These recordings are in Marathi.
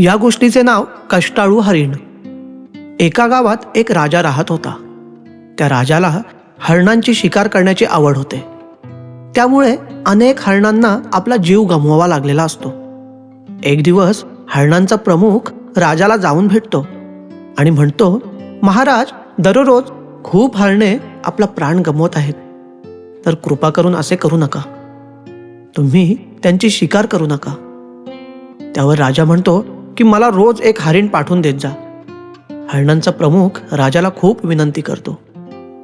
या गोष्टीचे नाव कष्टाळू हरिण. एका गावात एक राजा राहत होता. त्या राजाला हरणांची शिकार करण्याची आवड होते. त्यामुळे अनेक हरणांना आपला जीव गमवावा लागलेला असतो. एक दिवस हरणांचा प्रमुख राजाला जाऊन भेटतो आणि म्हणतो महाराज दररोज खूप हरणे आपला प्राण गमवत आहेत. तर कृपा करून असे करू नका. तुम्ही त्यांची शिकार करू नका. त्यावर राजा म्हणतो की मला रोज एक हरिण पाठवून देत जा. हरणांचा प्रमुख राजाला खूप विनंती करतो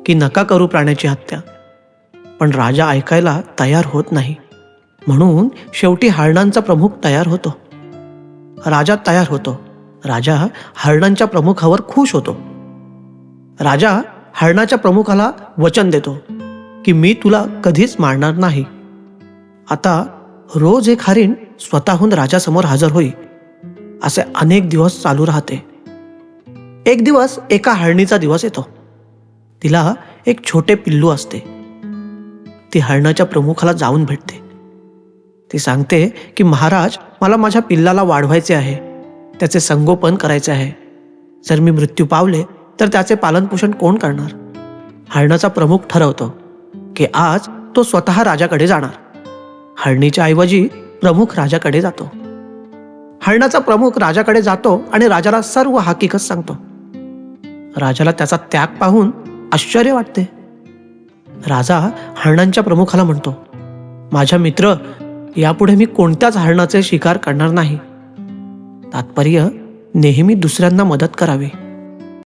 की नका करू प्राण्याची हत्या. पण राजा ऐकायला तयार होत नाही. म्हणून शेवटी हरणांचा प्रमुख तयार होतो. राजा तयार होतो. राजा हरणांच्या प्रमुखावर खुश होतो. राजा हरणाच्या प्रमुखाला वचन देतो की मी तुला कधीच मारणार नाही. आता रोज एक हरिण स्वतःहून राजासमोर हजर होई असे अनेक दिवस चालू राहते. एक दिवस एका हळणीचा दिवस येतो. तिला एक छोटे पिल्लू असते. ती हळणाच्या प्रमुखाला जाऊन भेटते. ती सांगते की महाराज मला माझ्या पिल्लाला वाढवायचे आहे. त्याचे संगोपन करायचे आहे. जर मी मृत्यू पावले तर त्याचे पालनपोषण कोण करणार? हळणाचा प्रमुख ठरवतो की आज तो स्वतः राजाकडे जाणार. हळणीच्या ऐवजी प्रमुख राजाकडे जातो. हरणाचा प्रमुख राजाकडे जातो आणि राजाला सर्व हकीकत सांगतो. राजाला त्याचा त्याग पाहून आश्चर्य वाटते. राजा हरणांच्या प्रमुखाला म्हणतो माझ्या मित्र यापुढे मी कोणत्याच हरणाचे शिकार करणार नाही. तात्पर्य नेहमी दुसऱ्यांना मदत करावी.